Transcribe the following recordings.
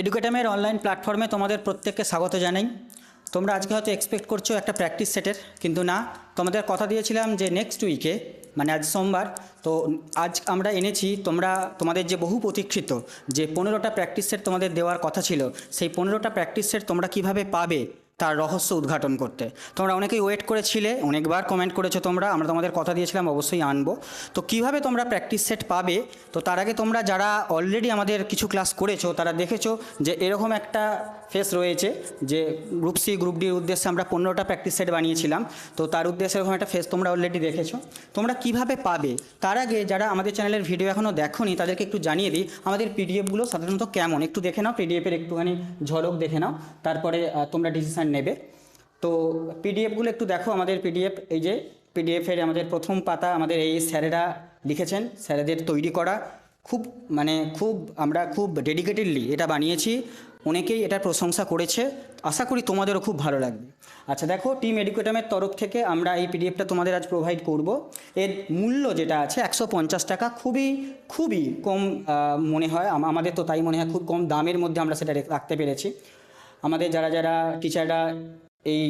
এডুকেটামের online প্ল্যাটফর্মে তোমাদের প্রত্যেককে স্বাগত জানাই। তোমরা আজকে হয়তো এক্সপেক্ট করছ একটা প্র্যাকটিস সেটের কিন্তু না, তোমাদের কথা দিয়েছিলাম যে নেক্সট উইকে মানে আজ সোমবার, তো আজ আমরা এনেছি, তোমরা, তোমাদের যে বহু প্রতীক্ষিত যে পনেরোটা প্র্যাকটিস সেট তোমাদের দেওয়ার কথা ছিল, সেই পনেরোটা প্র্যাকটিস সেট তোমরা কীভাবে পাবে তার রহস্য উদ্ঘাটন করতে। তোমরা অনেকেই ওয়েট করেছিলে, অনেকবার কমেন্ট করেছ তোমরা, আমরা তোমাদের কথা দিয়েছিলাম, অবশ্যই আনব। তো কীভাবে তোমরা প্র্যাকটিস সেট পাবে? তো তার আগে তোমরা যারা অলরেডি আমাদের কিছু ক্লাস করেছ, তারা দেখেছ যে এরকম একটা ফেস রয়েছে যে গ্রুপ সি গ্রুপ ডির উদ্দেশ্যে আমরা পনেরোটা প্র্যাকটিস সেট বানিয়েছিলাম। তো তার উদ্দেশ্যে এরকম একটা ফেস তোমরা অলরেডি দেখেছ। তোমরা কীভাবে পাবে? তার আগে যারা আমাদের চ্যানেলের ভিডিও এখনও দেখোনি, তাদেরকে একটু জানিয়ে দিই, আমাদের পিডিএফগুলো সাধারণত কেমন? একটু দেখে নাও পিডিএফের একটুখানি ঝলক দেখে নাও, তারপরে তোমরা ডিসিশান নেবে। তো পিডিএফগুলো একটু দেখো, আমাদের পিডিএফ এই যে পিডিএফের আমাদের প্রথম পাতা, আমাদের এই স্যারেরা লিখেছেন, স্যারেদের তৈরি করা। খুব মানে খুব, আমরা খুব ডেডিকেটেডলি এটা বানিয়েছি। অনেকেই এটার প্রশংসা করেছে। আশা করি তোমাদেরও খুব ভালো লাগবে। আচ্ছা দেখো, টিম এডুকেটামের তরফ থেকে আমরা এই পিডিএফটা তোমাদের আজ প্রোভাইড করব। এর মূল্য যেটা আছে, একশো পঞ্চাশ টাকা, খুবই খুবই কম মনে হয় আমাদের তো তাই মনে হয়, খুব কম দামের মধ্যে আমরা সেটা রাখতে পেরেছি। আমাদের যারা যারা টিচাররা এই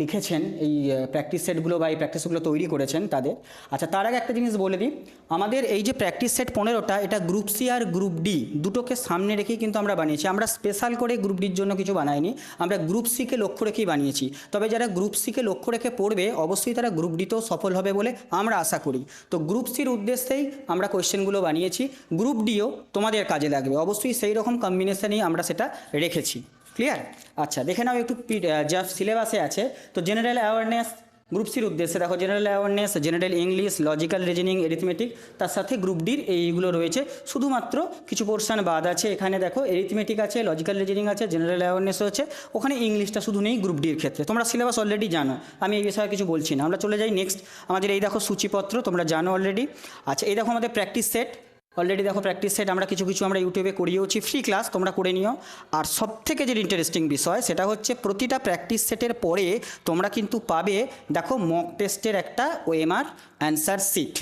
লিখেছেন, এই প্র্যাকটিস সেটগুলো বা এই প্র্যাকটিসগুলো তৈরি করেছেন তাদের। আচ্ছা তার আগে একটা জিনিস বলে দিই। আমাদের এই যে প্র্যাকটিস সেট পনেরোটা, এটা গ্রুপ সি আর গ্রুপ ডি দুটোকে সামনে রেখেই কিন্তু আমরা বানিয়েছি। আমরা স্পেশাল করে গ্রুপ ডির জন্য কিছু বানাইনি। আমরা গ্রুপ সিকে লক্ষ্য রেখেই বানিয়েছি। তবে যারা গ্রুপ সিকে লক্ষ্য রেখে পড়বে, অবশ্যই তারা গ্রুপ ডিতেও সফল হবে বলে আমরা আশা করি। তো গ্রুপ সির উদ্দেশ্যেই আমরা কোয়েশ্চেনগুলো বানিয়েছি। গ্রুপ ডিও তোমাদের কাজে লাগবে। অবশ্যই সেই রকম কম্বিনেশনেই আমরা সেটা রেখেছি। ক্লিয়ার আচ্ছা দেখে নাও একটু যা সিলেবাসে আছে। তো জেনারেল অ্যাওয়ারনেস গ্রুপ সির উদ্দেশ্যে দেখো general awareness general English logical reasoning arithmetic তার সাথে গ্রুপ ডির এইগুলো রয়েছে। শুধুমাত্র কিছু পোর্শন বাদ আছে। এখানে দেখো এরিথমেটিক আছে লজিক্যাল রিজনিং আছে জেনারেল অ্যাওয়ারনেস আছে ওখানে ইংলিশটা শুধু নেই গ্রুপ ডির ক্ষেত্রে। তোমরা সিলেবাস অলরেডি জানো। আমি এই বিষয়ে কিছু বলছি না। আমরা চলে যাই নেক্সট আমাদের এই দেখো সূচিপত্র, তোমরা জানো অলরেডি আচ্ছা এই দেখো আমাদের প্র্যাকটিস সেট অলরেডি দেখো প্র্যাকটিস সেট আমরা কিছু কিছু আমরা ইউটিউবে করিয়েওছি ফ্রি ক্লাস তোমরা করে নিও। আর সব থেকে যে ইন্টারেস্টিং বিষয়, সেটা হচ্ছে প্রতিটা প্র্যাকটিস সেটের পরে তোমরা কিন্তু পাবে, দেখো মক টেস্টের একটা ওএমআর অ্যান্সার সিট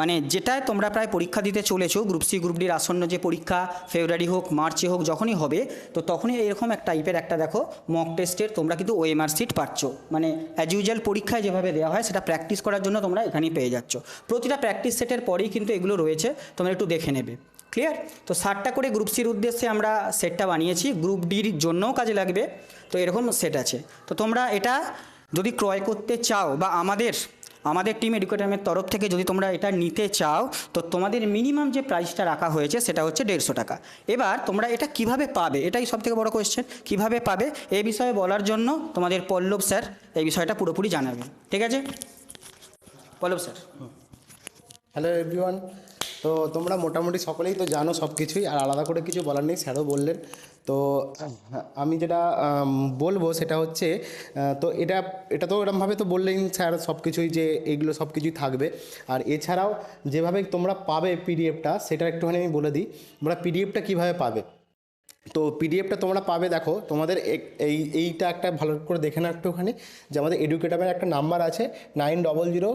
মানে যেটায় তোমরা প্রায় পরীক্ষা দিতে চলেছো গ্রুপ সি গ্রুপ ডির আসন্ন যে পরীক্ষা ফেব্রুয়ারি হোক মার্চে হোক, যখনই হবে, তো তখনই এরকম এক টাইপের একটা দেখো মক টেস্টের তোমরা কিন্তু ওএমআর সিট পাচ্ছ। মানে অ্যাজ ইউজুয়াল পরীক্ষায় যেভাবে দেওয়া হয়, সেটা প্র্যাকটিস করার জন্য তোমরা এখানেই পেয়ে যাচ্ছ। প্রতিটা প্র্যাকটিস সেটের পরেই কিন্তু এগুলো রয়েছে, তোমরা একটু দেখে নেবে। ক্লিয়ার তো ষাটটা করে গ্রুপ সির উদ্দেশ্যে আমরা সেটটা বানিয়েছি। গ্রুপ ডির জন্যও কাজে লাগবে। তো এরকম সেট আছে। তো তোমরা এটা যদি ক্রয় করতে চাও বা আমাদের আমাদের টিম এডুকেটামের তরফ থেকে যদি তোমরা এটা নিতে চাও, তো তোমাদের মিনিমাম যে প্রাইসটা রাখা হয়েছে সেটা হচ্ছে দেড়শো টাকা। এবার তোমরা এটা কীভাবে পাবে? এটাই সব থেকে বড় কোয়েশ্চেন কীভাবে পাবে? এই বিষয়ে বলার জন্য তোমাদের পল্লব স্যার এই বিষয়টা পুরোপুরি জানাবেন। ঠিক আছে? পল্লব স্যার। Hello everyone. তো তোমরা মোটামুটি সকলেই তো জানো সব কিছুই আর আলাদা করে কিছু বলার নেই, স্যারও বললেন। তো আমি যেটা বলব সেটা হচ্ছে তো এটা এটা তো এরমভাবে তো বললেন স্যার সব কিছুই যে এইগুলো সব কিছুই থাকবে। আর এছাড়াও যেভাবে তোমরা পাবে পিডিএফটা, সেটা একটুখানি আমি বলে দিই। তোমরা পিডিএফটা কীভাবে পাবে? তো পিডিএফটা তোমরা পাবে, দেখো, তোমাদের এই, এইটা একটা ভালো করে দেখে নাও একটুখানি। যে আমাদের এডুকেটামের একটা নাম্বার আছে nine double zero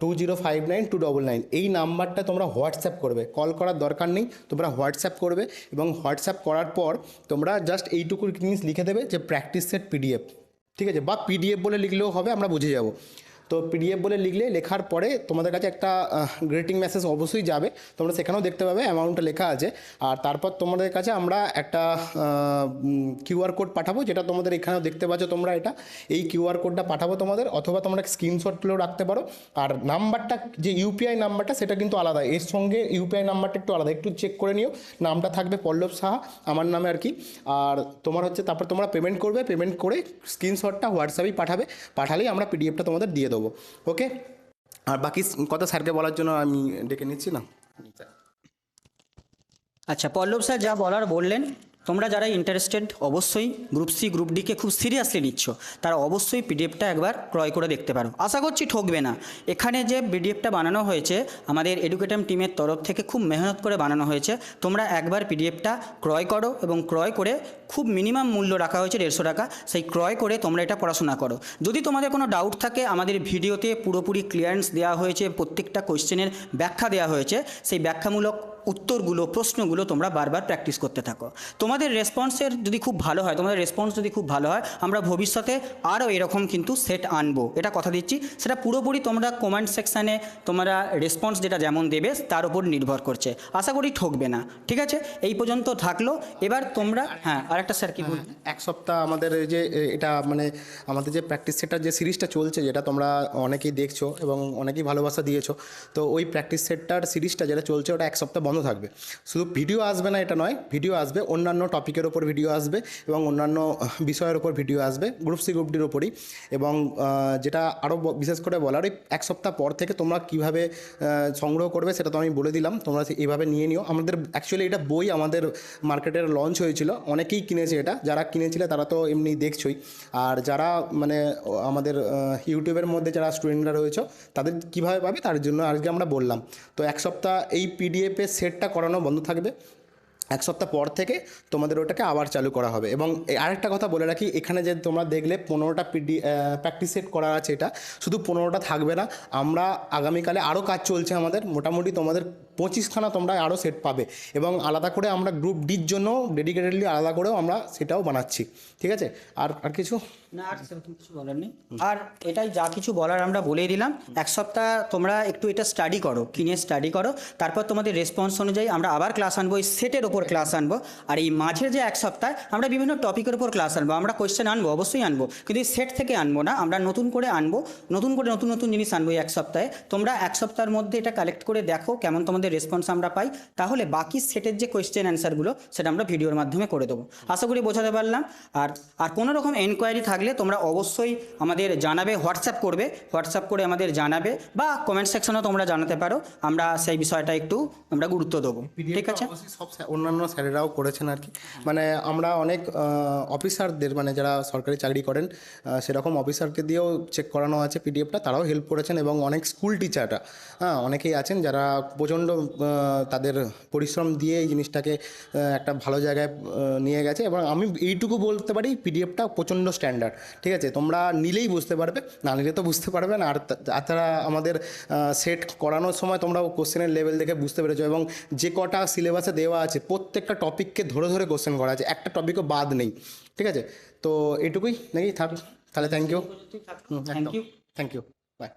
two zero five nine two double nine. এই নাম্বারটা তোমরা হোয়াটসঅ্যাপ করবে। কল করার দরকার নেই, তোমরা হোয়াটসঅ্যাপ করবে এবং হোয়াটসঅ্যাপ করার পর তোমরা জাস্ট এইটুকু জিনিস লিখে দেবে যে প্র্যাকটিস সেট পিডিএফ। ঠিক আছে? বা পিডিএফ বলে লিখলেও হবে, আমরা বুঝে যাব। তো পিডিএফ বলে লিখলে, লেখার পরে তোমাদের কাছে একটা গ্রেটিং মেসেজ অবশ্যই যাবে। তোমরা সেখানেও দেখতে পাবে অ্যামাউন্টটা লেখা আছে। আর তারপর তোমাদের কাছে আমরা একটা কিউআর কোড পাঠাবো, যেটা তোমাদের এখানেও দেখতে পাচ্ছ তোমরা এটা। এই কিউআর কোডটা পাঠাবো তোমাদের, অথবা তোমরা স্ক্রিনশট তুলেও রাখতে পারো। আর নাম্বারটা, যে ইউপিআই নাম্বারটা, সেটা কিন্তু আলাদা। এর সঙ্গে ইউপিআই নাম্বারটা একটু আলাদা। একটু চেক করে নিও। নামটা থাকবে পল্লব সাহা, আমার নামে আর কি। আর তোমার হচ্ছে, তারপর তোমরা পেমেন্ট করবে। পেমেন্ট করে স্ক্রিনশটটা হোয়াটসঅ্যাপেই পাঠাবে। পাঠালেই আমরা পিডিএফটা তোমাদের দিয়ে দেবো। ওকে আর বাকি কথা স্যারকে বলার জন্য আমি ডেকে নিচ্ছি, না? আচ্ছা পল্লব স্যার যা বলার বললেন। তোমরা যারা ইন্টারেস্টেড অবশ্যই গ্রুপ সি গ্রুপ ডিকে খুব সিরিয়াসলি নিচ্ছ। তারা অবশ্যই পিডিএফটা একবার ক্রয় করে দেখতে পারো। আশা করছি ঠকবে না। এখানে যে পিডিএফটা বানানো হয়েছে, আমাদের এডুকেটাম টিমের তরফ থেকে খুব মেহনত করে বানানো হয়েছে। তোমরা একবার পিডিএফটা ক্রয় করো এবং ক্রয় করে খুব মিনিমাম মূল্য রাখা হয়েছে দেড়শো টাকা। সেই ক্রয় করে তোমরা এটা পড়াশোনা করো। যদি তোমাদের কোনো ডাউট থাকে, আমাদের ভিডিওতে পুরোপুরি ক্লিয়ারেন্স দেওয়া হয়েছে, প্রত্যেকটা কোশ্চেনের ব্যাখ্যা দেওয়া হয়েছে। সেই ব্যাখ্যামূলক উত্তরগুলো, প্রশ্নগুলো তোমরা বারবার প্র্যাকটিস করতে থাকো। তোমাদের তোমাদের রেসপন্সের যদি খুব ভালো হয়, তোমাদের রেসপন্স যদি খুব ভালো হয়, আমরা ভবিষ্যতে আরও এরকম কিন্তু সেট আনব। এটা কথা দিচ্ছি। সেটা পুরোপুরি তোমরা কমেন্ট সেকশানে তোমরা রেসপন্স যেটা যেমন দেবে, তার উপর নির্ভর করছে। আশা করি ঠকবে না। ঠিক আছে? এই পর্যন্ত থাকল। এবার তোমরা হ্যাঁ আরেকটা স্যার কি বল এক সপ্তাহ আমাদের যে এটা মানে আমাদের যে প্র্যাকটিস সেটার যে সিরিজটা চলছে, যেটা তোমরা অনেকেই দেখছ এবং অনেকেই ভালোবাসা দিয়েছ, তো ওই প্র্যাকটিস সেটটার সিরিজটা যেটা চলছে, ওটা এক সপ্তাহ বন্ধ থাকবে। শুধু ভিডিও আসবে না এটা নয় ভিডিও আসবে অন্যান্য টপিকের ওপর ভিডিও আসবে এবং অন্যান্য বিষয়ের ওপর ভিডিও আসবে গ্রুপ সি গ্রুপ ডির ওপরই এবং যেটা আরও বিশেষ করে বলার ওই এক সপ্তাহ পর থেকে তোমরা কীভাবে সংগ্রহ করবে সেটা তো আমি বলে দিলাম, তোমরা এইভাবে নিয়ে নিও। আমাদের অ্যাকচুয়ালি এটা বই আমাদের মার্কেটের লঞ্চ হয়েছিল, অনেকেই কিনেছে এটা। যারা কিনেছিলে তারা তো এমনি দেখছই। আর যারা মানে আমাদের ইউটিউবের মধ্যে যারা স্টুডেন্টরা রয়েছে, তাদের কীভাবে পাবে তার জন্য আজকে আমরা বললাম। তো এক সপ্তাহ এই পিডিএফের সেটটা করানো বন্ধ থাকবে। এক সপ্তাহ পর থেকে তোমাদের ওটাকে আবার চালু করা হবে। এবং আরেকটা কথা বলে রাখি, এখানে যে তোমরা দেখলে পনেরোটা পিডি প্র্যাকটিস সেট করা আছে এটা। শুধু পনেরোটা থাকবে না, আমরা আগামীকালে আরও কাজ চলছে আমাদের। মোটামুটি তোমাদের পঁচিশখানা তোমরা আরও সেট পাবে এবং আলাদা করে আমরা গ্রুপ ডির জন্য ডেডিকেটেডলি আলাদা করেও আমরা সেটাও বানাচ্ছি, ঠিক আছে? আর আর কিছু? না, আর কিছু বলার নেই। আর এটাই যা কিছু বলার আমরা বলেই দিলাম। এক সপ্তাহ তোমরা একটু এটা স্টাডি করো, কিনে স্টাডি করো। তারপর তোমাদের রেসপন্স অনুযায়ী আমরা আবার ক্লাস আনব, এই সেটের ওপর ক্লাস আনব। আর এই মাঝের যে এক সপ্তাহ, আমরা বিভিন্ন টপিকের উপর ক্লাস আনব। আমরা কোয়েশ্চেন আনব, অবশ্যই আনব। কিন্তু এই সেট থেকে আনব না, আমরা নতুন করে আনব। নতুন করে নতুন নতুন জিনিস আনব এই এক সপ্তাহে। তোমরা এক সপ্তাহের মধ্যে এটা কালেক্ট করে দেখো কেমন তোমাদের রেসপন্স আমরা পাই তাহলে বাকি সেটের যে কোয়েশ্চেন অ্যান্সারগুলো সেটা আমরা ভিডিওর মাধ্যমে করে দেবো। আশা করি বোঝাতে পারলাম। আর আর কোনো রকম এনকোয়ারি থাকলে তোমরা অবশ্যই আমাদের জানাবে হোয়াটসঅ্যাপ করবে হোয়াটসঅ্যাপ করে আমাদের জানাবে বা কমেন্ট সেকশনেও তোমরা জানাতে পারো। আমরা সেই বিষয়টা একটু আমরা গুরুত্ব দেবো। ঠিক আছে? সব অন্যান্য স্যারেরাও করেছেন আর কি। মানে আমরা অনেক অফিসারদের মানে যারা সরকারি চাকরি করেন সেরকম অফিসারকে দিয়েও চেক করানো আছে পিডিএফটা তারাও হেল্প করেছেন এবং অনেক স্কুল টিচাররা হ্যাঁ অনেকেই আছেন যারা প্রচণ্ড তাদের পরিশ্রম দিয়ে এই জিনিসটাকে একটা ভালো জায়গায় নিয়ে গেছে এবং আমি এইটুকু বলতে পারি পিডিএফটা প্রচণ্ড স্ট্যান্ডার্ড ঠিক আছে? তোমরা নিলেই বুঝতে পারবে না নিলে তো বুঝতে পারবে না। আর তাছাড়া আমাদের সেট করানোর সময় তোমরা কোশ্চেনের লেভেল দেখে বুঝতে পেরেছ এবং যে কটা সিলেবাসে দেওয়া আছে প্রত্যেকটা টপিককে ধরে ধরে কোশ্চেন করা আছে। একটা টপিকও বাদ নেই ঠিক আছে? তো এটুকুই নাকি থাক? তাহলে thank you thank you thank you bye